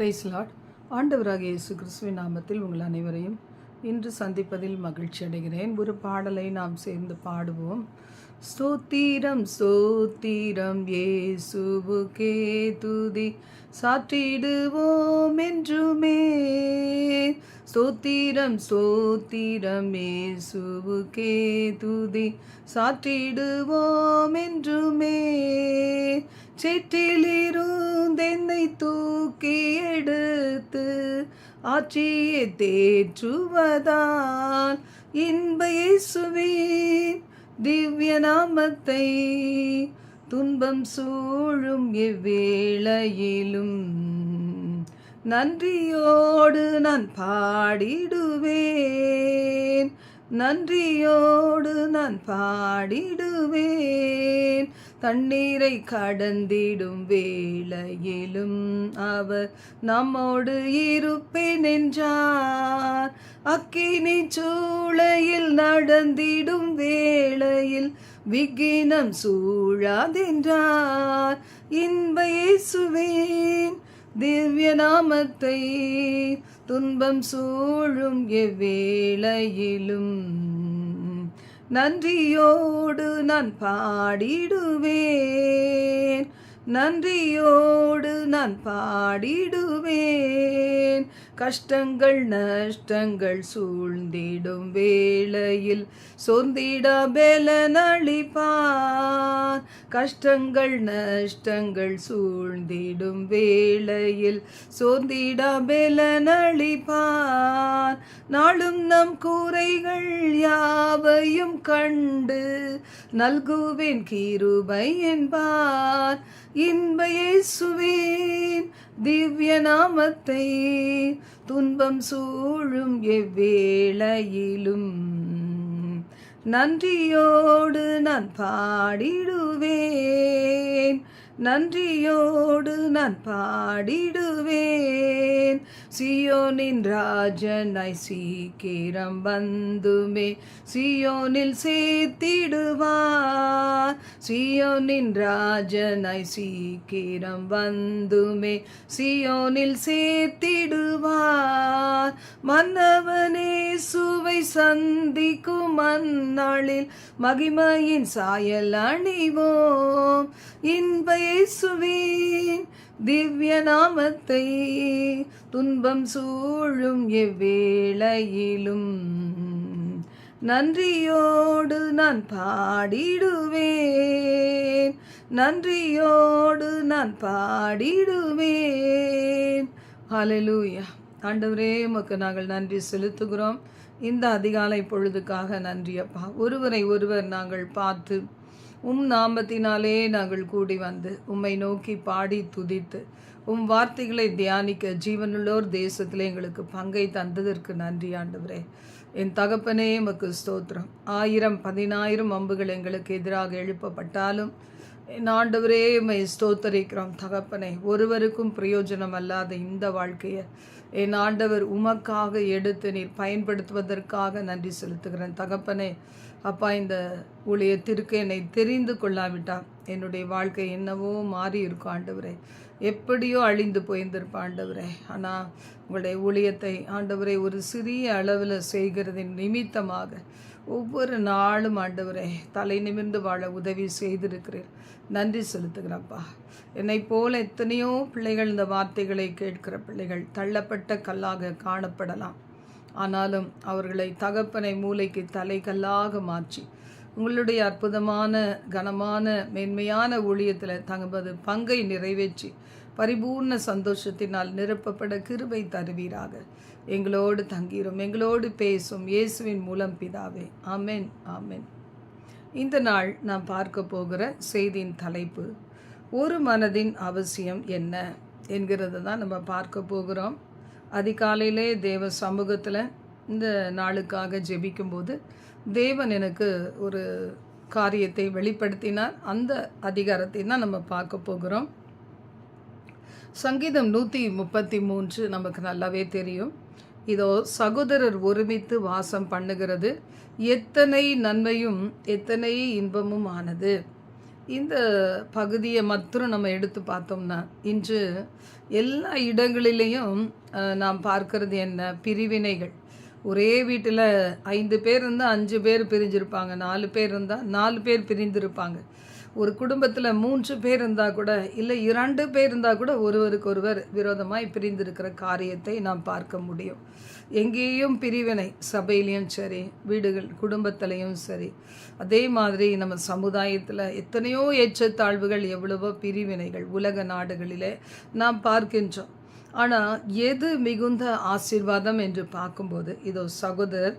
Price Lord ஆண்டவராக இயேசு கிறிஸ்துவின் நாமத்தில் உங்கள் அனைவரையும் இன்று சந்திப்பதில் மகிழ்ச்சி அடைகிறேன். ஒரு பாடலை நாம் சேர்ந்து பாடுவோம். ஸ்தோத்திரம் ஸ்தோத்திரம் இயேசுவுக்கே துதி. சாற்றிடுவோம் என்றுமே. ஸ்தோத்திரம் ஸ்தோத்திரம் இயேசுவுக்கே துதி. சாற்றிடுவோம் என்றுமே. சேற்றிலிருந்தென்னை தூக்கி எடுத்து ஆட்சியை தேற்றுவதால் இன்ப இயேசுவின் திவ்ய நாமத்தை துன்பம் சூழும் எவ்வேளையிலும் நன்றியோடு நான் பாடிடுவேன். நன்றியோடு நான் பாடிடுவேன். தண்ணீரை கடந்திடும் வேளையிலும் அவர் நம்மோடு இருப்பேன் என்றார். அக்கினி சூளையில் நடந்திடும் வேளையில் விக்கினம் சூழாதென்றார். இன்ப இயேசுவேன் திவ்ய நாமத்தை துன்பம் சூழும் எவ்வேளையிலும் நன்றியோடு நான் பாடிடுவேன். நன்றியோடு நான் பாடிடுவேன். கஷ்டங்கள் நஷ்டங்கள் சூழ்ந்திடும் வேளையில். சொந்திட பெலனளிப்பார் கஷ்டங்கள் நஷ்டங்கள் சூழ்ந்திடும் வேளையில். சொந்திட பெலனளிப்பார் நாளும் நம் கூரைகள் யாவையும் கண்டு நல்குவேன் கீருபை என்பார். இன்பையே சுவேன் திவ்ய நாமத்தை துன்பம் சூழும் எவ்வேளையிலும். நன்றியோடு நான் பாடிடுவேன். நன்றியோடு நான் பாடிடுவேன். சியோனின் ராஜனை சீக்கிரம் வந்துமே. சியோனில் சேர்த்திடுவார். சியோனின் ராஜனை சீக்கிரம் வந்துமே. சியோனில் சேர்த்திடுவார். மன்னவனே சுவை சந்திக்கும் மன்னாளில் மகிமையின் சாயல் அணிவோம். இன்பய இயேசுவின் திவ்ய நாமத்தை துன்பம் சூழும் எவ்வேளையிலும். நன்றியோடு நான் பாடிடுவேன். நன்றியோடு நான் பாடிடுவேன். ஹalleluya ஆண்டவரே உமக்கு நாங்கள் நன்றி செலுத்துகிறோம். இந்த அதிகாலை பொழுதுக்காக நன்றி அப்பா. ஒருவரை ஒருவர் நாங்கள் பார்த்து உம் நாமத்தினாலே நாங்கள் கூடி வந்து உம்மை நோக்கி பாடி துதித்து உம் வார்த்தைகளை தியானிக்க ஜீவனுள்ளோர் தேசத்தில் எங்களுக்கு பங்கை தந்ததற்கு நன்றி ஆண்டவரே. என் தகப்பனே எமக்கு ஸ்தோத்திரம். ஆயிரம் பதினாயிரம் அம்புகள் எங்களுக்கு எதிராக எழுப்பப்பட்டாலும் என் ஆண்டவரே உம்மை ஸ்தோத்தரிக்கிறோம் தகப்பனே. ஒருவருக்கும் பிரயோஜனம் அல்லாத இந்த வாழ்க்கையை என் ஆண்டவர் உமக்காக எடுத்து நீர் பயன்படுத்துவதற்காக நன்றி செலுத்துகிறேன் தகப்பனே. அப்பா இந்த ஊழியத்திற்கு என்னை தெரிந்து கொள்ளாவிட்டால் என்னுடைய வாழ்க்கை என்னவோ மாறி இருக்கும் ஆண்டவரே. எப்படியோ அழிந்து போயிருந்திருப்ப ஆண்டவரே. ஆனால் உங்களுடைய ஊழியத்தை ஆண்டவரை ஒரு சிறிய அளவில் செய்கிறதின் நிமித்தமாக ஒவ்வொரு நாளும் ஆண்டவரே தலை நிமிர்ந்து வாழ உதவி செய்திருக்கிறேன் நன்றி செலுத்துகிறப்பா என்னை போல எத்தனையோ பிள்ளைகள் இந்த வார்த்தைகளை கேட்கிற பிள்ளைகள் தள்ளப்பட்ட கல்லாக காணப்படலாம். ஆனாலும் அவர்களை தகப்பனை மூளைக்கு தலைக்கல்லாக மாற்றி உங்களுடைய அற்புதமான கனமான மேன்மையான ஊழியத்தில் தங்கவது பங்கை நிறைவேற்றி பரிபூர்ண சந்தோஷத்தினால் நிரப்பப்பட கிருபை தருவீராக. எங்களோடு தங்கிரும் எங்களோடு பேசும் இயேசுவின் மூலம் பிதாவே. ஆமென் ஆமென். இந்த நாள் நாம் பார்க்க போகிற செய்தியின் தலைப்பு ஒரு மனதின் அவசியம் என்ன? என்கிறது தான் நம்ம பார்க்க போகிறோம். அதிகாலையிலே தேவ சமூகத்தில் இந்த நாளுக்காக ஜெபிக்கும்போது தேவன் எனக்கு ஒரு காரியத்தை வெளிப்படுத்தினார். அந்த அதிகாரத்தை தான் நம்ம பார்க்க போகிறோம். சங்கீதம் நூற்றி முப்பத்தி மூன்று நமக்கு நல்லாவே தெரியும். இதோ சகோதரர் ஒருமித்து வாசம் பண்ணுகிறது. எத்தனை நன்மையும் எத்தனை இன்பமும் ஆனது. இந்த பகுதியை மற்றும் நம்ம எடுத்து பார்த்தோம்னா இன்று எல்லா இடங்களிலேயும் நாம் பார்க்கறது என்ன? பிரிவினைகள். ஒரே வீட்டில் ஐந்து பேர் இருந்தால் அஞ்சு பேர் பிரிஞ்சிருப்பாங்க நாலு பேர் இருந்தால் நாலு பேர் பிரிந்திருப்பாங்க. ஒரு குடும்பத்தில் மூன்று பேர் இருந்தால் கூட இல்லை இரண்டு பேர் இருந்தால் கூட ஒருவருக்கொருவர் விரோதமாய் பிரிந்திருக்கிற காரியத்தை நாம் பார்க்க முடியும். எங்கேயும் பிரிவினை சபையிலையும் சரி வீடுகள் குடும்பத்திலையும் சரி. அதே மாதிரி நம்ம சமுதாயத்தில் எத்தனையோ ஏற்றத்தாழ்வுகள் எவ்வளவோ பிரிவினைகள் உலக நாடுகளிலே நாம் பார்க்கின்றோம். ஆனால் எது மிகுந்த ஆசீர்வாதம் என்று பார்க்கும்போது இதோ சகோதரர்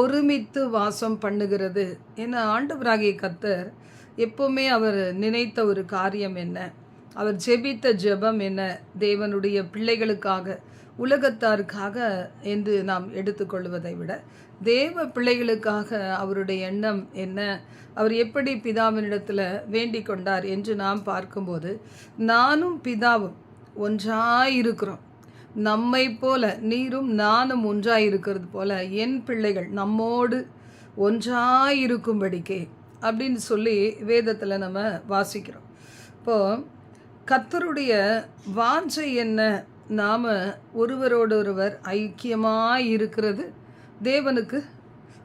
ஒருமித்து வாசம் பண்ணுகிறது. என ஆண்டவராகிய கத்தர் எப்போவுமே அவர் நினைத்த ஒரு காரியம் என்ன? அவர் ஜெபித்த ஜெபம் என்ன? தேவனுடைய பிள்ளைகளுக்காக உலகத்தாருக்காக என்று நாம் எடுத்துக்கொள்வதை விட தேவ பிள்ளைகளுக்காக அவருடைய எண்ணம் என்ன? அவர் எப்படி பிதாவினிடத்தில் வேண்டிக் கொண்டார் என்று நாம் பார்க்கும்போது நானும் பிதாவும் ஒன்றாயிருக்கிறோம். நம்மை போல நீரும் நானும் ஒன்றாயிருக்கிறது போல என் பிள்ளைகள் நம்மோடு ஒன்றாய் இருக்கும்படிக்கே அப்படின்னு சொல்லி வேதத்தில் நம்ம வாசிக்கிறோம். இப்போது கத்தருடைய வாஞ்சை என்ன? நாம் ஒருவரோடொருவர் ஐக்கியமாக இருக்கிறது. தேவனுக்கு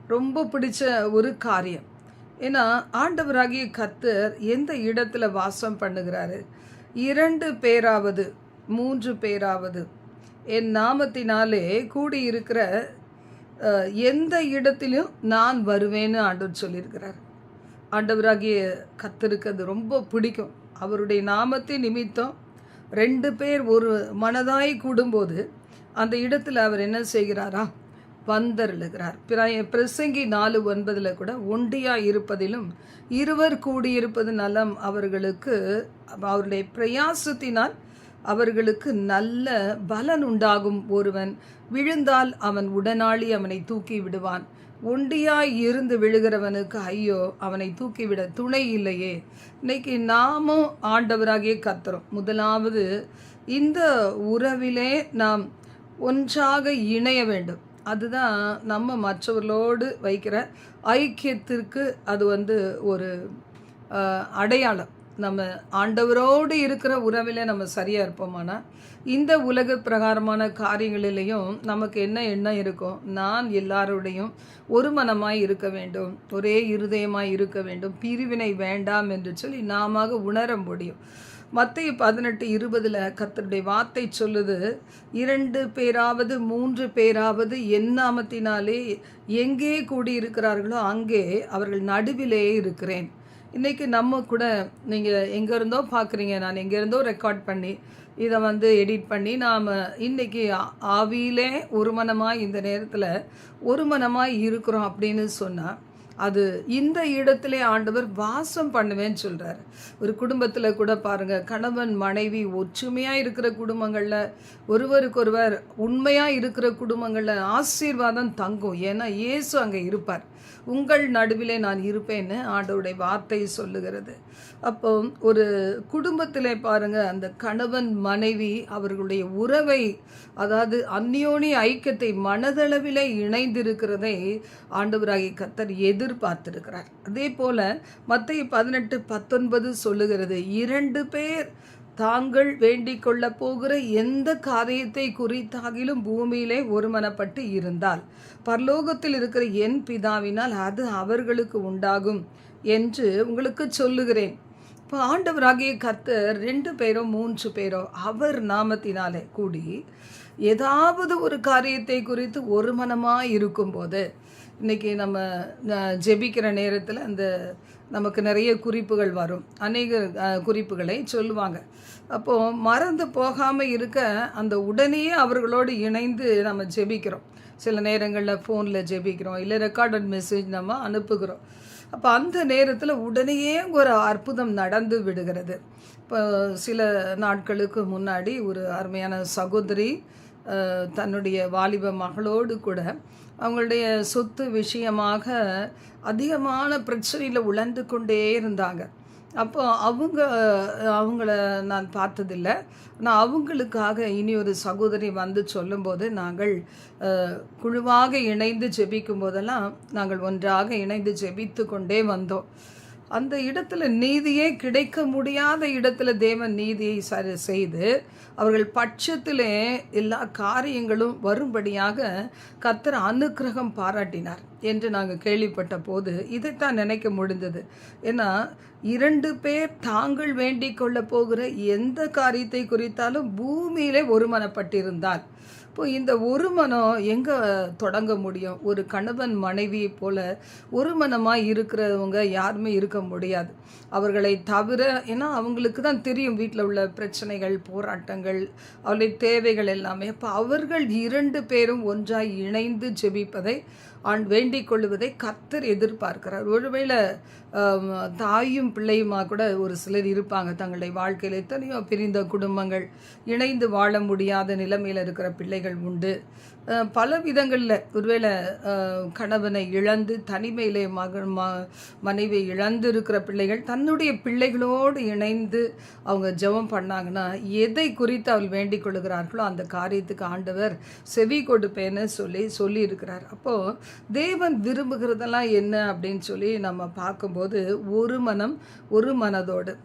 ரொம்ப பிடிச்ச ஒரு காரியம். ஏன்னா ஆண்டவராகிய கத்தர் எந்த இடத்துல வாசம் பண்ணுகிறாரு? இரண்டு பேராவது மூன்று பேராவது என் நாமத்தினாலே கூடியிருக்கிற எந்த இடத்திலும் நான் வருவேன்னு ஆண்டவர் சொல்லியிருக்கிறார். ஆண்டவராகிய கத்தருக்கு அது ரொம்ப பிடிக்கும். அவருடைய நாமத்தின் நிமித்தம் ரெண்டு பேர் ஒரு மனதாய் கூடும்போது அந்த இடத்துல அவர் என்ன செய்கிறாரா? வந்தருளுகிறார் பிராய பிரசங்கி நாலு ஒன்பதில் கூட ஒண்டியாக இருப்பதிலும் இருவர் கூடியிருப்பது நலம் அவர்களுக்கு அவருடைய பிரயாசத்தினால் அவர்களுக்கு நல்ல பலன் உண்டாகும். ஒருவன் விழுந்தால் அவன் உடனாளி அவனை தூக்கி விடுவான். ஒண்டியாய் இருந்து விழுகிறவனுக்கு ஐயோ அவனை தூக்கிவிட துணை இல்லையே. இன்னைக்கு நாமும் ஆண்டவராகிய கத்துறோம் முதலாவது இந்த உறவிலே நாம் ஒன்றாக இணைய வேண்டும். அதுதான் நம்ம மற்றவர்களோடு வைக்கிற ஐக்கியத்திற்கு அது வந்து ஒரு அடையாளம். நம்ம ஆண்டவரோடு இருக்கிற உறவிலே நம்ம சரியாக இருப்போமானா இந்த உலக பிரகாரமான காரியங்களிலையும் நமக்கு என்ன எண்ணம் இருக்கும் நான் எல்லாரோடையும் ஒரு மனமாய் இருக்க வேண்டும். ஒரே இருதயமாய் இருக்க வேண்டும். பிரிவினை வேண்டாம் என்று சொல்லி நாம உணர முடியும். மத்திய பதினெட்டு இருபதில் கத்தருடைய வார்த்தை சொல்லுது இரண்டு பேராவது மூன்று பேராவது என் நாமத்தினாலே எங்கே கூடியிருக்கிறார்களோ அங்கே அவர்கள் நடுவிலேயே இருக்கிறேன். இன்றைக்கி நம்ம கூட நீங்கள் எங்கே இருந்தோ பார்க்குறீங்க நான் எங்கே இருந்தோ ரெக்கார்ட் பண்ணி இதை வந்து எடிட் பண்ணி நாம் இன்றைக்கி ஆவியிலே ஒரு மனமாக இந்த நேரத்தில் ஒரு மனமாக இருக்கிறோம் அப்படின்னு சொன்னால் அது இந்த இடத்திலே ஆண்டவர் வாசம் பண்ணுவேன்னு சொல்கிறார் ஒரு குடும்பத்தில் கூட பாருங்கள் கணவன் மனைவி ஒற்றுமையாக இருக்கிற குடும்பங்களில் ஒருவருக்கொருவர் உண்மையாக இருக்கிற குடும்பங்களில் ஆசீர்வாதம் தங்கும். ஏன்னா இயேசு அங்கே இருப்பார். உங்கள் நடுவிலே நான் இருப்பேன்னு ஆண்டவருடைய வார்த்தை சொல்லுகிறது. அப்போ ஒரு குடும்பத்திலே பாருங்க அந்த கணவன் மனைவி அவர்களுடைய உறவை அதாவது அந்யோனி ஐக்கியத்தை மனதளவிலே இணைந்திருக்கிறதை ஆண்டவராகிய கத்தர் எதிர்பார்த்திருக்கிறார். அதே போல மத்திய பதினெட்டு பத்தொன்பது சொல்லுகிறது இரண்டு பேர் தாங்கள் வேண்டிக் கொள்ளப் போகிற எந்த காரியத்தை குறித்தாகிலும் பூமியிலே ஒருமனப்பட்டு இருந்தால் பரலோகத்தில் இருக்கிற என் பிதாவினால் அது அவர்களுக்கு உண்டாகும் என்று உங்களுக்கு சொல்லுகிறேன். இப்போ ஆண்டவராகிய கர்த்தர் ரெண்டு பேரோ மூன்று பேரோ அவர் நாமத்தினாலே கூடி ஏதாவது ஒரு காரியத்தை குறித்து ஒரு மனமாக இருக்கும்போது இன்றைக்கி நம்ம ஜெபிக்கிற நேரத்தில் அந்த நமக்கு நிறைய குறிப்புகள் வரும். அநேக குறிப்புகளை சொல்லுவாங்க. அப்போது மறந்து போகாமல் இருக்க அந்த உடனேயே அவர்களோடு இணைந்து நம்ம ஜெபிக்கிறோம். சில நேரங்களில் ஃபோனில் ஜெபிக்கிறோம். இல்லை ரெக்கார்டட் மெசேஜ் நம்ம அனுப்புகிறோம். அப்போ அந்த நேரத்தில் உடனேயே ஒரு அற்புதம் நடந்து விடுகிறது. இப்போ சில நாட்களுக்கு முன்னாடி ஒரு அருமையான சகோதரி தன்னுடைய வாலிப மகளோடு கூட அவங்களுடைய சொத்து விஷயமாக அதிகமான பிரச்சனையில் உழந்து கொண்டே இருந்தாங்க. அப்போ அவங்க அவங்கள நான் பார்த்ததில்ல. நான் அவங்களுக்காக இனி ஒரு சகோதரி வந்து சொல்லும்போது நாங்கள் குழுவாக இணைந்து ஜெபிக்கும் போதெல்லாம் நாங்கள் ஒன்றாக இணைந்து ஜெபித்து கொண்டே வந்தோம். அந்த இடத்துல நீதியே கிடைக்க முடியாத இடத்துல தேவன் நீதியை சரி செய்து அவர்கள் பட்சத்திலே எல்லா காரியங்களும் வரும்படியாக கத்தர் அனுக்கிரகம் பாராட்டினார் என்று நாங்கள் கேள்விப்பட்ட போது இதைத்தான் நினைக்க முடிந்தது. ஏன்னா இரண்டு பேர் தாங்கள் வேண்டிக் கொள்ள போகிற எந்த காரியத்தை குறித்தாலும் பூமியிலே ஒருமனப்பட்டிருந்தால் இப்போ இந்த ஒரு மனம் எங்கே தொடங்க முடியும்? ஒரு கணவன் மனைவியை போல ஒரு மனமாக இருக்கிறவங்க யாருமே இருக்க முடியாது. அவர்களை தவிர ஏன்னா அவங்களுக்கு தான் தெரியும் வீட்டில் உள்ள பிரச்சனைகள் போராட்டங்கள் அவருடைய தேவைகள் எல்லாமே. அப்போ அவர்கள் இரண்டு பேரும் ஒன்றாய் இணைந்து ஜெபிப்பதை ஆண் வேண்டிக் கொள்வதை கத்தர் எதிர்பார்க்கிறார். ஒருவேளை தாயும் பிள்ளையுமா கூட ஒரு சிலர் இருப்பாங்க. தங்களுடைய வாழ்க்கையில் எத்தனையோ பிரிந்த குடும்பங்கள் இணைந்து வாழ முடியாத நிலைமையில் இருக்கிற பிள்ளைகள் உண்டு. பல விதங்களில். ஒருவேளை கணவனை இழந்து தனிமையிலே மகன் ம மனைவி இழந்து இருக்கிற பிள்ளைகள் தன்னுடைய பிள்ளைகளோடு இணைந்து அவங்க ஜெபம் பண்ணாங்கன்னா எதை குறித்து அவள் வேண்டிக் கொள்கிறார்களோ அந்த காரியத்துக்கு ஆண்டவர் செவி கொடுப்பேன்னு சொல்லி சொல்லியிருக்கிறார். அப்போது தேவன் விரும்புகிறதெல்லாம் என்ன அப்படின்னு சொல்லி நம்ம பார்க்கும்போது ஒரு மனம் ஒரு மனதோடு.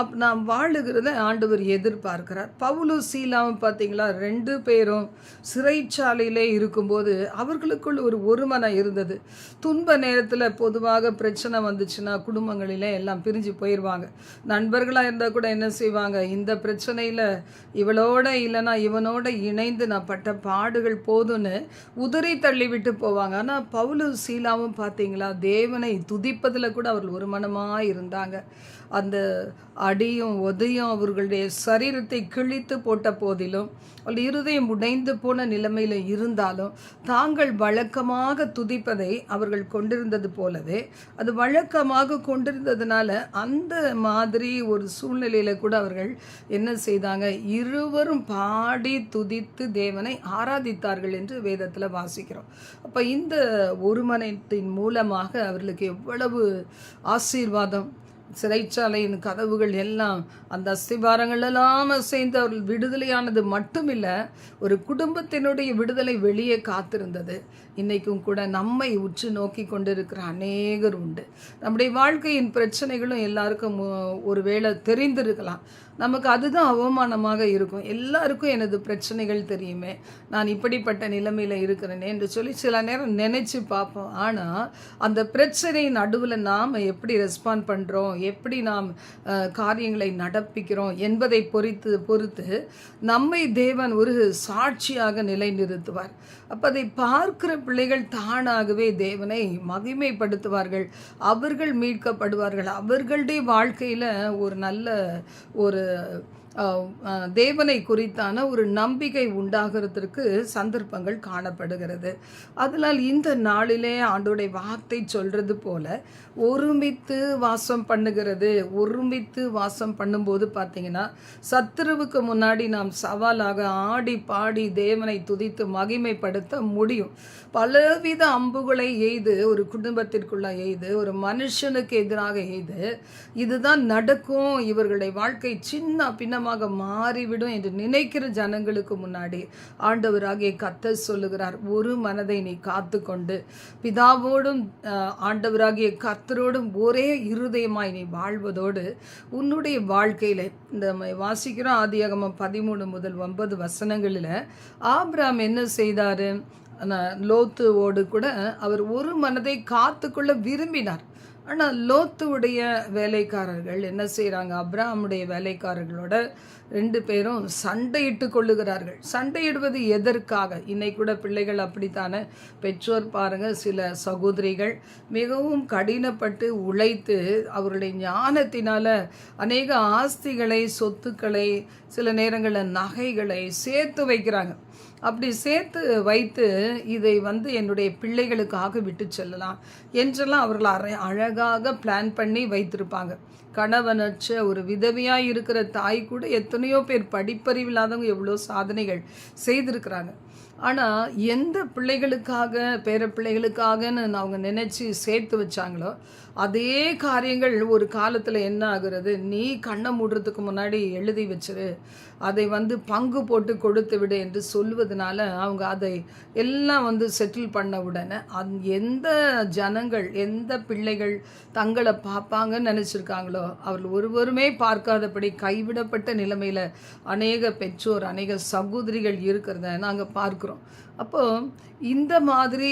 அப் நாம் வாழுகிறத ஆண்டவர் எதிர்பார்க்கிறார். பவுலு சீலாவும் பார்த்தீங்களா ரெண்டு பேரும் சிறைச்சாலையிலே இருக்கும்போது அவர்களுக்குள் ஒரு ஒருமனம் இருந்தது. துன்ப நேரத்தில் பொதுவாக பிரச்சனை வந்துச்சுன்னா குடும்பங்களிலே எல்லாம் பிரிஞ்சு போயிடுவாங்க நண்பர்களாக இருந்தால் கூட என்ன செய்வாங்க இந்த பிரச்சனையில் இவளோட இல்லைன்னா இவனோட இணைந்து நான் பட்ட பாடுகள் போதும்னு உதறி தள்ளி விட்டு போவாங்க. ஆனால் பவுலு சீலாவும் பார்த்தீங்களா தேவனை துதிப்பதில் கூட அவர்கள் ஒரு மனமாக இருந்தாங்க. அந்த அடியும் உதையும் அவர்களுடைய சரீரத்தை கிழித்து போட்ட போதிலும் அவள் இருதயம் உடைந்து போன நிலைமையில் இருந்தாலும் தாங்கள் வழக்கமாக துதிப்பதை அவர்கள் கொண்டிருந்தது போலவே அது வழக்கமாக கொண்டிருந்ததுனால அந்த மாதிரி ஒரு சூழ்நிலையில் கூட அவர்கள் என்ன செய்தாங்க? இருவரும் பாடி துதித்து தேவனை ஆராதித்தார்கள் என்று வேதத்தில் வாசிக்கிறோம். அப்போ இந்த ஒருமனத்தின் மூலமாக அவர்களுக்கு எவ்வளவு ஆசீர்வாதம் சிறைச்சாலையின் கதவுகள் எல்லாம் அந்த அஸ்திபாரங்கள் எல்லாம் சேர்ந்து அவர்கள் விடுதலையானது மட்டுமில்லை ஒரு குடும்பத்தினுடைய விடுதலை வெளியே காத்திருந்தது. இன்றைக்கும் கூட நம்மை உற்று நோக்கி கொண்டிருக்கிற அநேகர் உண்டு. நம்முடைய வாழ்க்கையின் பிரச்சனைகளும் எல்லாருக்கும் ஒரு வேளை தெரிந்திருக்கலாம். நமக்கு அதுதான் அவமானமாக இருக்கும். எல்லாருக்கும் எனது பிரச்சனைகள் தெரியுமே. நான் இப்படிப்பட்ட நிலைமையில் இருக்கிறேனே என்று சொல்லி சில நேரம் நினச்சி பார்ப்போம். ஆனால் அந்த பிரச்சனை நடுவில் நாம் எப்படி ரெஸ்பாண்ட் பண்ணுறோம் எப்படி நாம் காரியங்களை நடப்பிக்கிறோம்? என்பதை பொறித்து பொறுத்து நம்மை தேவன் ஒரு சாட்சியாக நிலைநிறுத்துவார். அப்போ அதை பார்க்கிற பிள்ளைகள் தானாகவே தேவனை மகிமைப்படுத்துவார்கள். அவர்கள் மீட்கப்படுவார்கள். அவர்களுடைய வாழ்க்கையில் ஒரு நல்ல ஒரு தேவனை குறித்தான ஒரு நம்பிக்கை உண்டாகிறதுக்கு சந்தர்ப்பங்கள் காணப்படுகிறது. அதனால் இந்த நாளிலே ஆண்டோடைய வார்த்தை சொல்கிறது போல ஒருமித்து வாசம் பண்ணுகிறது. ஒருமித்து வாசம் பண்ணும்போது பார்த்தீங்கன்னா சத்துருவுக்கு முன்னாடி நாம் சவாலாக ஆடி பாடி தேவனை துதித்து மகிமைப்படுத்த முடியும். பலவித அம்புகளை எய்து ஒரு குடும்பத்திற்குள்ள எய்து ஒரு மனுஷனுக்கு எதிராக எய்து இதுதான் நடக்கும். இவர்களுடைய வாழ்க்கை சின்ன பின்ன காரணமாக மாறிவிடும் என்று நினைக்கிற ஜனங்களுக்கு முன்னாடி ஆண்டவராகிய கத்த சொல்லுகிறார் ஒரு மனதை நீ காத்து கொண்டு பிதாவோடும் ஆண்டவராகிய கர்த்தரோடும் ஒரே இருதயமாய் நீ வாழ்வதோடு உன்னுடைய வாழ்க்கையில். இந்த வாசிக்கிறோம் ஆதியாகமம் பதிமூணு முதல் ஒன்பது வசனங்களில் ஆப்ராம் என்ன செய்தார்? லோத்துவோடு கூட அவர் ஒரு மனதை காத்துக்கொள்ள விரும்பினார். ஆனால் லோத்துவுடைய வேலைக்காரர்கள் என்ன செய்கிறாங்க அப்ராமுடைய வேலைக்காரர்களோட ரெண்டு பேரும் சண்டையிட்டு கொள்ளுகிறார்கள். சண்டையிடுவது எதற்காக? இன்னைக்கு கூட பிள்ளைகள் அப்படித்தானே? பெற்றோர் பாருங்கள் சில சகோதரிகள் மிகவும் கடினப்பட்டு உழைத்து அவருடைய ஞானத்தினால் அநேக ஆஸ்திகளை சொத்துக்களை சில நேரங்களில் நகைகளை சேர்த்து வைக்கிறாங்க. அப்படி சேர்த்து வைத்து இதை வந்து என்னுடைய பிள்ளைகளுக்காக விட்டு செல்லலாம் என்றெல்லாம் அவர்கள் அரை அழகாக பிளான் பண்ணி வைத்திருப்பாங்க. கணவனற்ற ஒரு விதவையாக இருக்கிற தாய் கூட எத்தனையோ பேர் படிப்பறிவில்லாதவங்க எவ்வளோ சாதனைகள் செய்திருக்கிறாங்க. ஆனால் எந்த பிள்ளைகளுக்காக பேர பிள்ளைகளுக்காகன்னு அவங்க நினச்சி சேர்த்து வச்சாங்களோ அதே காரியங்கள் ஒரு காலத்தில் என்ன ஆகுறது? நீ கண்ணை மூடுறதுக்கு முன்னாடி எழுதி வச்சிரு. அதை வந்து பங்கு போட்டு கொடுத்து விடு என்று சொல்வதனால அவங்க அதை எல்லாம் வந்து செட்டில் பண்ண உடனே அந் எந்த ஜனங்கள் எந்த பிள்ளைகள் தங்களை பார்ப்பாங்கன்னு நினச்சிருக்காங்களோ அவர்கள் ஒருவருமே பார்க்காதபடி கைவிடப்பட்ட நிலைமையில் அநேக பெற்றோர் அநேக சகோதரிகள் இருக்கிறத நாங்கள் பார்க்குறோம். அப்போ இந்த மாதிரி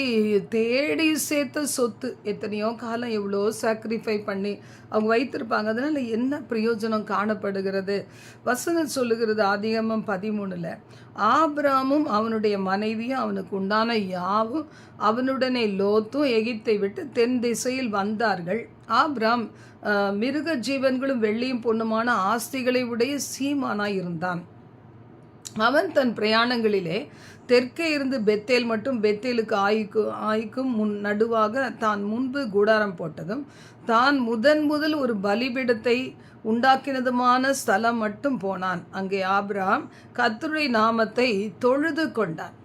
தேடி சேர்த்த சொத்து எத்தனையோ காலம் எவ்வளோ சாக்ரிஃபை பண்ணி அவங்க வைத்திருப்பாங்க. அதனால் என்ன பிரயோஜனம் காணப்படுகிறது? வசனம் சொல்லுகிறது ஆதிகமம் பதிமூணில் ஆபிராமும் அவனுடைய மனைவியும் அவனுக்கு உண்டான யாவும் அவனுடனே லோத்தும் எகிப்தை விட்டு தென் திசையில் வந்தார்கள். ஆப்ராம் மிருக ஜீவன்களும் வெள்ளியும் பொண்ணுமான ஆஸ்திகளை உடைய சீமானாய் இருந்தான். அவன் தன் பிரயாணங்களிலே தெற்கே இருந்து பெத்தேல் மட்டும் பெத்தேலுக்கு ஆய்க்கு ஆய்க்கும் முன் நடுவாக தான் முன்பு கூடாரம் போட்டதும் தான் முதன் முதல் ஒரு பலிபீடத்தை உண்டாக்கினதுமான ஸ்தலம் மட்டும் போனான். அங்கே ஆபிரகாம் கத்துரை நாமத்தை தொழுது கொண்டான்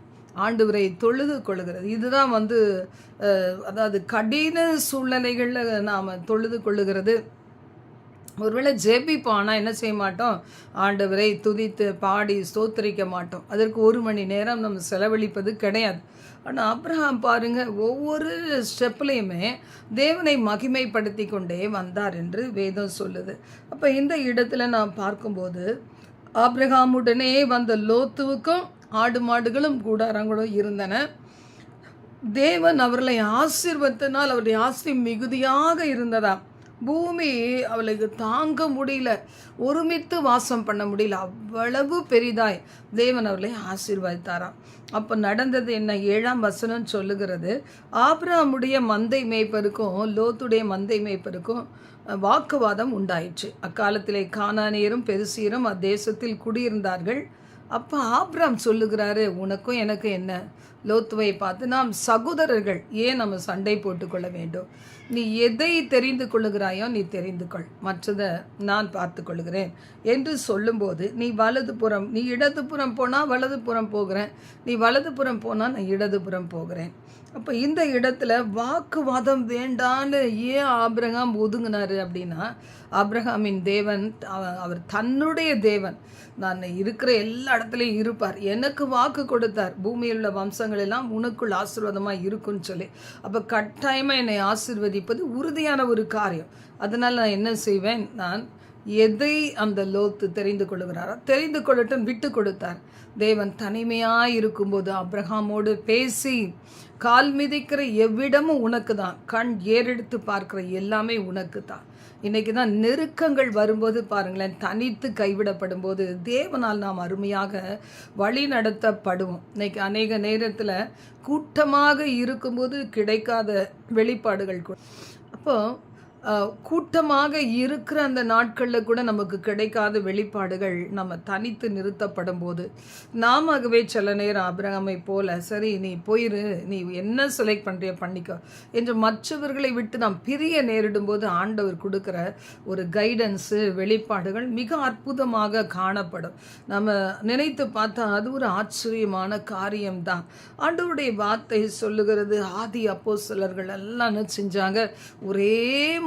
ஆண்டவரை தொழுது கொள்ளுகிறது. இதுதான் வந்து அதாவது கடின சூழ்நிலைகளில் நாம் தொழுது கொள்ளுகிறது. ஒருவேளை ஜெபிப்போம் ஆனால் என்ன செய்ய மாட்டோம்? ஆண்டவரை துதித்து பாடி ஸ்தோத்தரிக்க மாட்டோம். அதற்கு ஒரு மணி நேரம் நம்ம செலவழிப்பது கிடையாது. ஆனால் அப்ரஹாம் பாருங்கள் ஒவ்வொரு ஸ்டெப்லேயுமே தேவனை மகிமைப்படுத்தி கொண்டே வந்தார் என்று வேதம் சொல்லுது. அப்போ இந்த இடத்துல நான் பார்க்கும்போது ஆபிரகாமுடனே வந்த லோத்துவுக்கும் ஆடு மாடுகளும் கூடாரங்களும் இருந்தன. தேவன் அவர்களை ஆசீர்வத்தினால் அவருடைய ஆசி மிகுதியாக இருந்ததாம். பூமி அவளுக்கு தாங்க முடியல. ஒருமித்து வாசம் பண்ண முடியல. அவ்வளவு பெரிதாய். தேவன் அவர்களை ஆசீர்வதித்தாராம். அப்போ நடந்தது என்ன? ஏழாம் வசனம் சொல்லுகிறது ஆப்ராமுடைய மந்தை மேய்ப்பருக்கும் லோத்துடைய மந்தை மேய்ப்பருக்கும் வாக்குவாதம் உண்டாயிற்று. அக்காலத்திலே கானானியரும் பெருசியரும் அத்தேசத்தில் குடியிருந்தார்கள். அப்போ ஆப்ராம் சொல்லுகிறாரு உனக்கும் எனக்கு என்ன? லோத்துவை பார்த்து நாம் சகோதரர்கள் ஏன் நம்ம சண்டை போட்டுக்கொள்ள வேண்டும்? நீ எதை தெரிந்து கொள்ளுகிறாயோ நீ தெரிந்து கொள். மற்றதை நான் பார்த்து கொள்கிறேன். என்று சொல்லும்போது நீ வலதுபுறம் நீ இடதுபுறம் போனால் வலதுபுறம் போகிறேன். நீ வலதுபுறம் போனால் நான் இடதுபுறம் போகிறேன். அப்போ இந்த இடத்துல வாக்குவாதம் வேண்டான்னு ஏன் ஆபிரகாம் ஒதுங்கினாரு அப்படின்னா அப்ரஹாமின் தேவன் அவர் தன்னுடைய தேவன். நான் இருக்கிற எல்லா இடத்துலையும் இருப்பார். எனக்கு வாக்கு கொடுத்தார். பூமியில் உள்ள வம்சங்கள் எல்லாம் உனக்குள் ஆசீர்வாதமாக இருக்குன்னு சொல்லி. அப்போ கட்டாயமாக என்னை ஆசீர்வதிப்பது உறுதியான ஒரு காரியம். அதனால் நான் என்ன செய்வேன்? நான் எதை அந்த லோத்து தெரிந்து கொள்கிறாரோ தெரிந்து கொள்ளட்டும் விட்டு கொடுத்தார். தேவன் தனிமையாக இருக்கும்போது அப்ரஹாமோடு பேசி கால் மிதிக்கிற எவ்விடமும் உனக்கு தான் கண் ஏறெடுத்து பார்க்கிற எல்லாமே உனக்கு தான் இன்னைக்கு தான் நெருக்கங்கள் வரும்போது பாருங்களேன் தனித்து கைவிடப்படும் போது தேவனால் நாம் அருமையாக வழி நடத்தப்படுவோம். இன்னைக்கு அநேக நேரத்தில் கூட்டமாக இருக்கும்போது கிடைக்காத வெளிப்பாடுகள் கூட. அப்போ கூட்டமாக இருக்கிற அந்த நாட்களில் கூட நமக்கு கிடைக்காத வெளிப்பாடுகள் நம்ம தனித்து நிறுத்தப்படும் போது நாமவே சில நேரம் அபிரகமை போல சரி நீ போயிரு நீ என்ன செலக்ட் பண்ணுறிய பண்ணிக்கோ என்று மற்றவர்களை விட்டு நாம் பிரிய நேரிடும் போது ஆண்டவர் கொடுக்குற ஒரு கைடன்ஸு வெளிப்பாடுகள் மிக அற்புதமாக காணப்படும். நம்ம நினைத்து பார்த்தா அது ஒரு ஆச்சரியமான காரியம்தான். ஆண்டவருடைய வார்த்தை சொல்லுகிறது ஆதி அப்போ சிலர்கள் எல்லாம் செஞ்சாங்க? ஒரே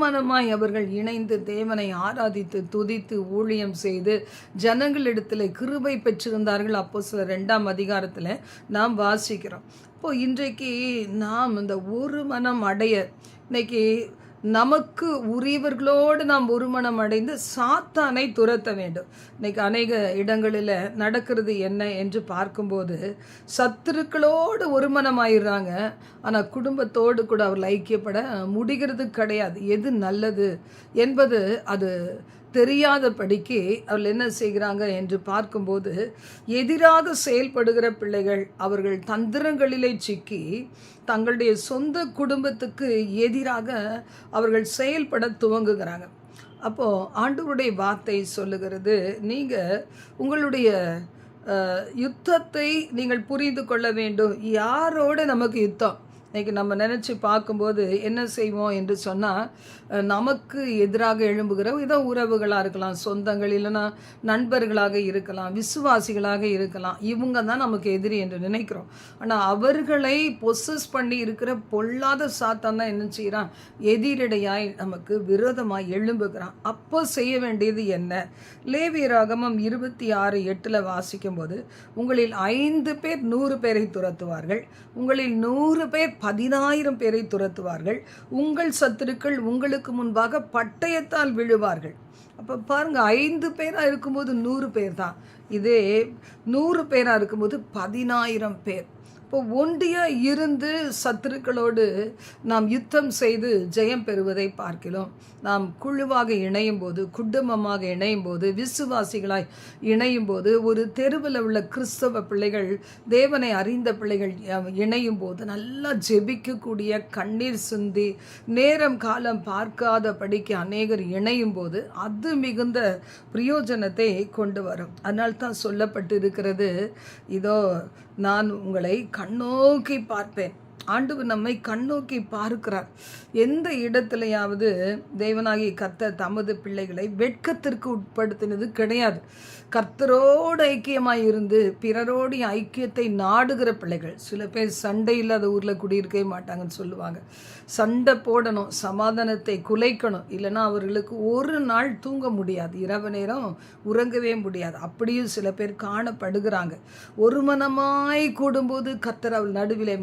மனமாய் அவர்கள் இணைந்து தேவனை ஆராதித்து துதித்து ஊழியம் செய்து ஜனங்களிடத்தில் கிருபை பெற்றிருந்தார்கள். அப்போ சில ரெண்டாம் அதிகாரத்தில் நாம் வாசிக்கிறோம். இப்போ இன்றைக்கு நாம் இந்த ஒரு மனம் அடைய இன்னைக்கு நமக்கு உரியவர்களோடு நாம் ஒருமனம் அடைந்து சாத்தானை துரத்த வேண்டும். இன்னைக்கு அநேக இடங்களில் நடக்கிறது என்ன என்று பார்க்கும்போது சத்துருக்களோடு ஒரு ஆயிடுறாங்க ஆனால் குடும்பத்தோடு கூட அவர்கள் ஐக்கியப்பட முடிகிறது கிடையாது. எது நல்லது என்பது அது தெரியாதபடிக்கு அவள் என்ன செய்கிறாங்க என்று பார்க்கும்போது எதிராக செயல்படுகிற பிள்ளைகள் அவர்கள் தந்திரங்களிலே சிக்கி தங்களுடைய சொந்த குடும்பத்துக்கு எதிராக அவர்கள் செயல்பட துவங்குகிறாங்க. அப்போது ஆண்டவருடைய வார்த்தை சொல்லுகிறது நீங்கள் உங்களுடைய யுத்தத்தை நீங்கள் புரிந்து கொள்ள வேண்டும். யாரோட நமக்கு யுத்தம்? இன்னைக்கு நம்ம நினச்சி பார்க்கும்போது என்ன செய்வோம் என்று சொன்னால் நமக்கு எதிராக எழும்புகிற இதோ உறவுகளாக இருக்கலாம் சொந்தங்கள் இல்லைன்னா நண்பர்களாக இருக்கலாம் விசுவாசிகளாக இருக்கலாம். இவங்க தான் நமக்கு எதிரி என்று நினைக்கிறோம். ஆனால் அவர்களை பொசஸ் பண்ணி இருக்கிற பொல்லாத சாத்தான் தான் என்ன செய்கிறான் எதிரடையாய் நமக்கு விரோதமாக எழும்புகிறான். அப்போ செய்ய வேண்டியது என்ன? லேவியராகமம் இருபத்தி ஆறு எட்டில் வாசிக்கும்போது உங்களில் ஐந்து பேர் நூறு பேரை துரத்துவார்கள். உங்களில் நூறு பேர் பதினாயிரம் பேரை துரத்துவார்கள். உங்கள் சத்துருக்கள் உங்களுக்கு முன்பாக பட்டயத்தால் விழுவார்கள். அப்போ பாருங்கள் ஐந்து பேராக இருக்கும்போது நூறு பேர் தான். இதே நூறு பேராக இருக்கும்போது பதினாயிரம் பேர். இப்போ ஒன்றியாக இருந்து சத்துருக்களோடு நாம் யுத்தம் செய்து ஜெயம் பெறுவதை பார்க்கிறோம். நாம் குழுவாக இணையும் போது குடும்பமாக இணையும் போது விசுவாசிகளாய் இணையும் போது ஒரு தெருவில் உள்ள கிறிஸ்தவ பிள்ளைகள் தேவனை அறிந்த பிள்ளைகள் இணையும் போது நல்லா ஜெபிக்கக்கூடிய கண்ணீர் சிந்தி நேரம் காலம் பார்க்காத படிக்க அநேகர் இணையும் போது அது மிகுந்த பிரயோஜனத்தை கொண்டு வரும். அதனால் தான் சொல்லப்பட்டு இருக்கிறது இதோ நான் உங்களை கண்ணோக்கி பார்ப்பேன். ஆண்டவர் நம்மை கண்ணோக்கி பார்க்கிறார். எந்த இடத்துலையாவது தேவனாகி கத்த தமது பிள்ளைகளை வெட்கத்திற்கு உட்படுத்தினது கிடையாது. கர்த்தரோடு ஐக்கியமாக இருந்து பிறரோடு ஐக்கியத்தை நாடுகிற பிள்ளைகள். சில பேர் சண்டை இல்லாத ஊரில் குடியிருக்கவே மாட்டாங்கன்னு சொல்லுவாங்க. சண்டை போடணும் சமாதானத்தை குலைக்கணும். இல்லைன்னா அவர்களுக்கு ஒரு நாள் தூங்க முடியாது. இரவு நேரம் உறங்கவே முடியாது. அப்படியும் சில பேர் காணப்படுகிறாங்க. ஒரு மனமாய் கூடும்போது கர்த்தர் அவள் நடுவிலே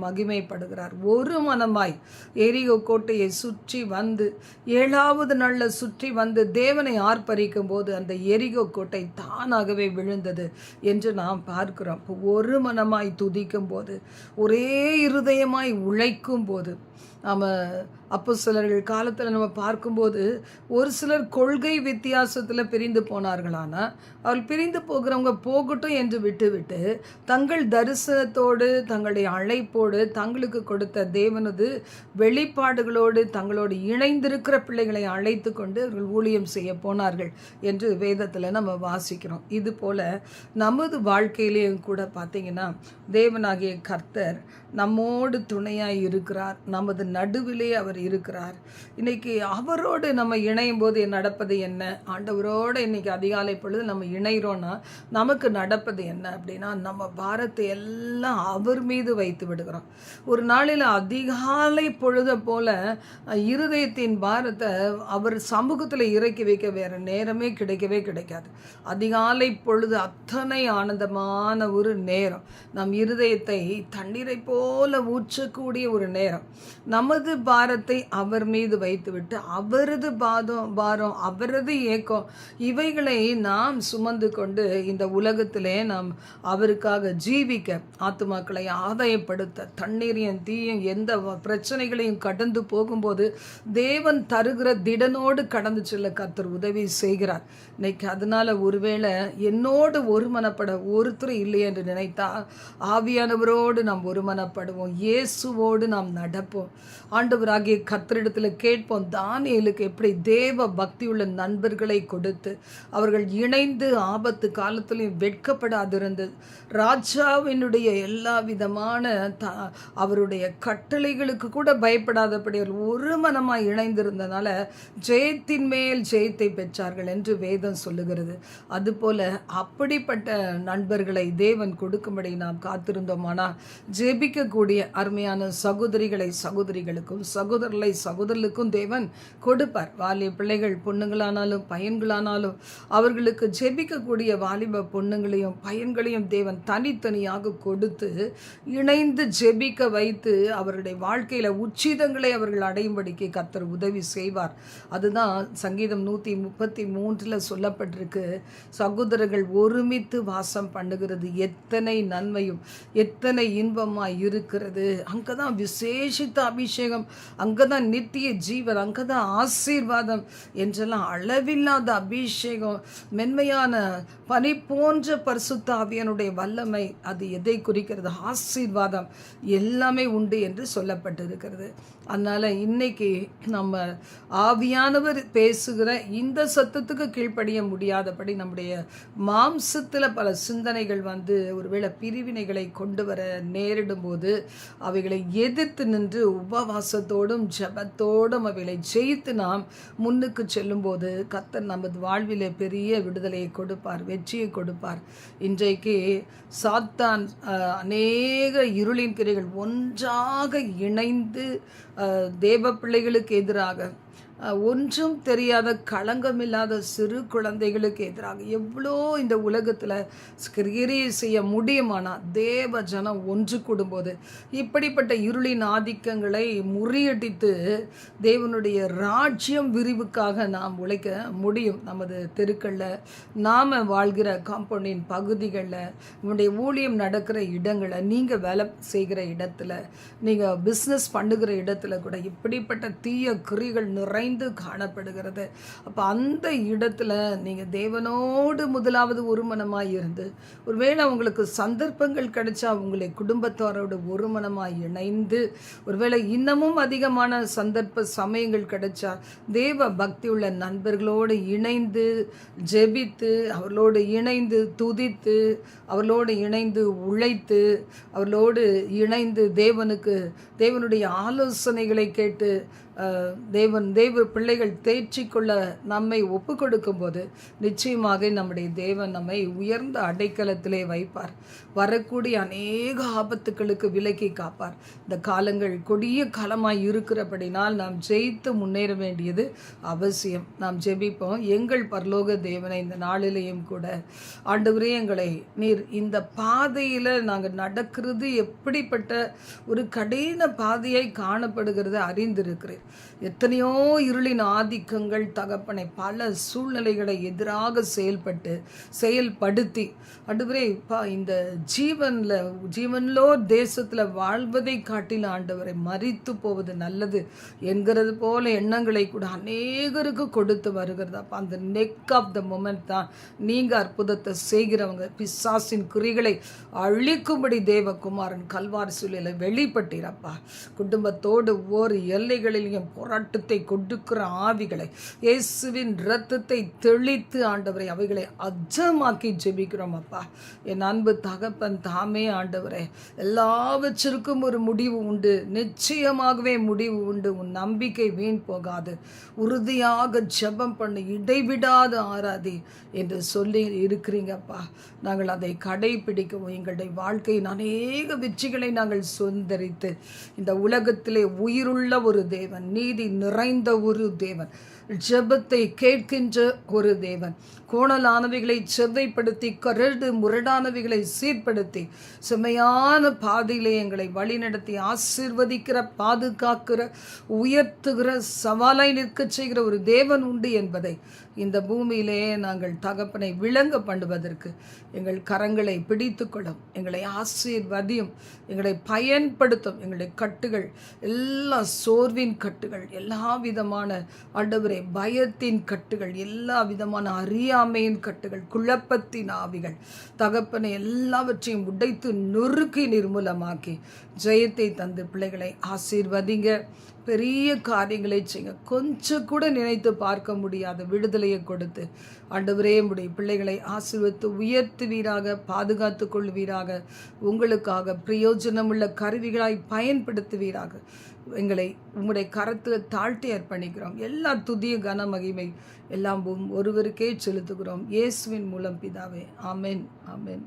மகிமைப்படுகிறார் ஒரு மனமாய் எரியோ கோட்டையை சுற்றி வந்து ஏழாவது நாளில் சுற்றி வந்து தேவனை ஆர்ப்பரிக்கும் போது அந்த எரிகோ கோட்டை தானாகவே விழுந்தது என்று நாம் பார்க்கிறோம். ஒரு மனமாய் துதிக்கும் போது ஒரே இருதயமாய் உழைக்கும் போது நாம் அப்போ சிலர்கள் காலத்தில் நம்ம பார்க்கும்போது ஒரு சிலர் கொள்கை வித்தியாசத்தில் பிரிந்து போனார்களானா அவள் பிரிந்து போகிறவங்க போகட்டும் என்று விட்டுவிட்டு தங்கள் தரிசனத்தோடு தங்களுடைய அழைப்போடு தங்களுக்கு கொடுத்த தேவனது வெளிப்பாடுகளோடு தங்களோடு இணைந்திருக்கிற பிள்ளைகளை அழைத்து கொண்டு அவர்கள் ஊழியம் செய்ய போனார்கள் என்று வேதத்தில் நம்ம வாசிக்கிறோம். இது போல் நமது வாழ்க்கையிலேயும் கூட பார்த்திங்கன்னா தேவனாகிய கர்த்தர் நம்மோடு துணையாக இருக்கிறார். நமது நடுவிலே அவர் இருக்கிறார். இன்னைக்கு அவரோடு நம்ம இணையும் போது நடப்பது என்ன? ஆண்டவரோடு இன்னைக்கு அதிகாலை பொழுது நம்ம இணைகிறோன்னா நமக்கு நடப்பது என்ன அப்படின்னா நம்ம பாரத்தை எல்லாம் அவர் மீது வைத்து விடுகிறோம். ஒரு நாளில் அதிகாலை பொழுத போல இருதயத்தின் பாரத்தை அவர் சமூகத்தில் இறக்கி வைக்க வேறு நேரமே கிடைக்கவே கிடைக்காது. அதிகாலை பொழுது அத்தனை ஆனந்தமான ஒரு நேரம். நம் இருதயத்தை தண்ணீரை போ போல ஊற்றக்கூடிய ஒரு நேரம். நமது பாரத்தை அவர் மீது வைத்துவிட்டு அவரது பாதம் பாரம் அவரது ஏக்கம் இவைகளை நாம் சுமந்து கொண்டு இந்த உலகத்திலே நாம் அவருக்காக ஜீவிக்க ஆத்துமாக்களை ஆதாயப்படுத்த தண்ணீரையும் தீயும் எந்த பிரச்சனைகளையும் கடந்து போகும்போது தேவன் தருகிற திடனோடு கடந்து செல்ல கத்தர் உதவி செய்கிறார். இன்னைக்கு அதனால ஒருவேளை என்னோடு ஒருமனப்பட ஒருத்தர் இல்லை என்று நினைத்தால் ஆவியானவரோடு நாம் ஒருமனப்படுவோம் இயேசுவோடு நாம் நடப்போம். ஆண்டவராகிய கத்தரிடத்தில் கேட்போம். தானியலுக்கு எப்படி தேவ பக்தியுள்ள நண்பர்களை கொடுத்து அவர்கள் இணைந்து ஆபத்து காலத்திலையும் வெட்கப்படாதிருந்தது ராஜாவினுடைய எல்லா விதமான த அவருடைய கட்டளைகளுக்கு கூட பயப்படாதபடி ஒரு மனமாக இணைந்திருந்தனால ஜெயத்தின் மேல் ஜெயத்தை பெற்றார்கள் என்று வேதம் சொல்லுகிறது. அதுபோல அப்படிப்பட்ட நண்பர்களை தேவன் கொடுக்கும்படி நாம் காத்திருந்தோமானால் ஜெபிக்கக்கூடிய அருமையான சகோதரிகளை சகோதரிகளுக்கும் சகோதரர்களை சகோதரர்களுக்கும் தேவன் கொடுப்பார். வாலிய பிள்ளைகள் பொண்ணுங்களானாலும் பையன்களானாலும் அவர்களுக்கு ஜெபிக்கக்கூடிய வாலிப பொண்ணுங்களையும் பையன்களையும் தேவன் தனித்தனியாக கொடுத்து இணைந்து ஜெபிக்க வைத்து அவருடைய வாழ்க்கையில் உச்சிதங்களை அவர்கள் அடையும்படிக்கு கத்தர் உதவி செய்வார். அதுதான் சங்கீதம் நூற்றி முப்பத்தி மூன்றில் சொல்லப்பட்டிருக்கு. சகோதரர்கள் ஒருமித்து வாசம் பண்ணுகிறது. எத்தனை நன்மையும் எத்தனை இன்பமாக இருக்கிறது. அங்கே தான் விசேஷித்த அபிஷேகம் அங்கே தான் நித்திய ஜீவன் அங்கே தான் ஆசீர்வாதம் என்றெல்லாம் அளவில்லாத அபிஷேகம். மென்மையான பனி போன்ற பரிசுத்தாவியனுடைய வல்லமை அது எதை குறிக்கிறது? ஆசீர்வாதம் எல்லாமே உண்டு என்று சொல்லப்பட்டிருக்கிறது. அதனால் இன்னைக்கு நம்ம ஆவியானவர் பேசுகிற இந்த சத்தத்துக்கு கீழ்ப்படிய முடியாதபடி நம்முடைய மாம்சத்தில் பல சிந்தனைகள் வந்து ஒருவேளை பிரிவினைகளை கொண்டு வர நேரிடும் போது போது அவைகளை எதிர்த்து நின்று உபவாசத்தோடும் ஜெபத்தோடும் அவைகளை ஜெயித்து நாம் முன்னுக்கு செல்லும்போது கத்தர் நமது வாழ்விலே பெரிய விடுதலையை கொடுப்பார் வெற்றியை கொடுப்பார். இன்றைக்கு சாத்தான் அநேக இருளின் கிரைகள் ஒன்றாக இணைந்து தேவ பிள்ளைகளுக்கு எதிராக ஒன்றும் தெரியாத களங்கமில்லாத சிறு குழந்தைகளுக்கு எதிராக எவ்வளோ இந்த உலகத்தில் கிரியை செய்ய முடியுமானா தேவ ஜனம் ஒன்று கூடும்போது. இப்படிப்பட்ட இருளின் ஆதிக்கங்களை முறியடித்து தேவனுடைய ராஜ்யம் விரிவுக்காக நாம் உழைக்க முடியும். நமது தெருக்களில் நாம் வாழ்கிற காம்பவுண்டின் பகுதிகளில் உங்களுடைய ஊழியம் நடக்கிற இடங்களை நீங்கள் வேலை செய்கிற இடத்துல நீங்கள் பிஸ்னஸ் பண்ணுகிற இடத்துல கூட இப்படிப்பட்ட தீய கிரிகள் நிறைந்து காணப்படுகிறது. அப்போ அந்த இடத்துல நீங்கள் தேவனோடு முதலாவது ஒருமனமாக இருந்து ஒருவேளை உங்களுக்கு சந்தர்ப்பங்கள் கிடைச்சா உங்களை குடும்பத்தாரோடு ஒருமனமாக இணைந்து ஒருவேளை இன்னமும் அதிகமான சந்தர்ப்ப சமயங்கள் கிடைச்சா தேவ பக்தி உள்ள நண்பர்களோடு இணைந்து ஜெபித்து அவர்களோடு இணைந்து துதித்து அவர்களோடு இணைந்து உழைத்து அவர்களோடு இணைந்து தேவனுக்கு தேவனுடைய ஆலோசனைகளை கேட்டு தேவன் தேவ பிள்ளைகள் தேற்றிக்கொள்ள நம்மை ஒப்பு கொடுக்கும்போது நிச்சயமாக நம்முடைய தேவன் நம்மை உயர்ந்த அடைக்கலத்திலே வைப்பார். வரக்கூடிய அநேக ஆபத்துக்களுக்கு விலக்கி காப்பார். இந்த காலங்கள் கொடிய காலமாய் இருக்கிறபடினால் நாம் ஜெயித்து முன்னேற வேண்டியது அவசியம். நாம் ஜெபிப்போம். எங்கள் பரலோக தேவனை இந்த நாளிலேயும் கூட. ஆண்டவரே எங்களை நீர் இந்த பாதையில் நாங்கள் நடக்கிறது எப்படிப்பட்ட ஒரு கடின பாதையை காணப்படுகிறது அறிந்திருக்கிறேன் எத்தனையோ இருளின் ஆதிக்கங்கள் தகப்பனை பல சூழ்நிலைகளை எதிராக செயல்பட்டு செயல்படுத்தி. அடுவரே இப்போ இந்த ஜீவனில் ஜீவனிலோ தேசத்தில் வாழ்வதை காட்டில் ஆண்டவரை மறித்து போவது நல்லது என்கிறது போல எண்ணங்களை கூட அநேகருக்கு கொடுத்து வருகிறது. அப்போ அந்த நெக் ஆஃப் த மொமெண்ட் தான் நீங்கள் அற்புதத்தை செய்கிறவங்க. பிசாசின் குறிகளை அழிக்கும்படி தேவகுமாரன் கல்வார் சூழலை வெளிப்பட்டீரப்பா குடும்பத்தோடு ஓர் எல்லைகளில் எல்லைகளிலையும் போராட்டத்தை கொடுக்கிற ஆவிகளை இயேசுவின் ரத்தத்தை தெளித்து ஆண்டவரை அவைகளை அஜமாக்கி ஜெபிக்கிறோம் அப்பா. என் அன்பு தகப்பன் தாமே ஆண்டவரே எல்லாவற்றிற்கும் ஒரு முடிவு உண்டு. நிச்சயமாகவே முடிவு உண்டு. உன் நம்பிக்கை வீண் போகாது. உறுதியாக ஜெபம் பண்ணி. இடைவிடாது ஆராதி என்று சொல்லி இருக்கிறீங்கப்பா நாங்கள் அதை கடைபிடிக்கவும். எங்களுடைய வாழ்க்கையின் அநேக வெற்றிகளை நாங்கள் சுதந்திரித்து இந்த உலகத்திலே உயிருள்ள ஒரு தேவன். நீதி நிறைந்த ஒரு தேவன். ஜெபத்தை கேட்கின்ற ஒரு தேவன். கோணலானவைகளை செவ்வைப்படுத்தி கரடு முரடானவைகளை சீர்படுத்தி செம்மையான பாதையிலே எங்களை வழிநடத்தி ஆசீர்வதிக்கிற பாதுகாக்கிற உயர்த்துகிற சவாலை நிற்கச் செய்கிற ஒரு தேவன் உண்டு என்பதை இந்த பூமியிலே நாங்கள் தகப்பனை விளங்க பண்ணுவதற்கு எங்கள் கரங்களை பிடித்துக்கொள்ளும் எங்களை ஆசீர்வதியும் எங்களை பயன்படுத்தும். எங்களுடைய கட்டுகள் எல்லா சோர்வின் கட்டுகள் எல்லா விதமான ஆண்டவரே பயத்தின் கட்டுகள் எல்லா விதமான அறியாமையின் கட்டுகள் குழப்பத்தின் ஆவிகள் தகப்பனை எல்லாவற்றையும் உடைத்து நொறுக்கி நிர்மூலமாக்கி ஜெயத்தை தந்து பிள்ளைகளை ஆசீர்வதிங்க. பெரிய காரியங்களை செய்யுங்க. கொஞ்சம் கூட நினைத்து பார்க்க முடியாத விடுதலையை கொடுத்து ஆண்டவரே உடைய பிள்ளைகளை ஆசிர்வத்து உயர்த்துவீராக பாதுகாத்து கொள்வீராக உங்களுக்காக பிரயோஜனமுள்ள கருவிகளாய் பயன்படுத்துவீராக. எங்களை உங்களுடைய கரத்தில் தாழ்த்தி அர்ப்பணிக்கிறோம். எல்லா துதிய கன மகிமை எல்லாம் ஒருவருக்கே செலுத்துகிறோம். இயேசுவின் மூலம் பிதாவே. ஆமேன். ஆமேன்.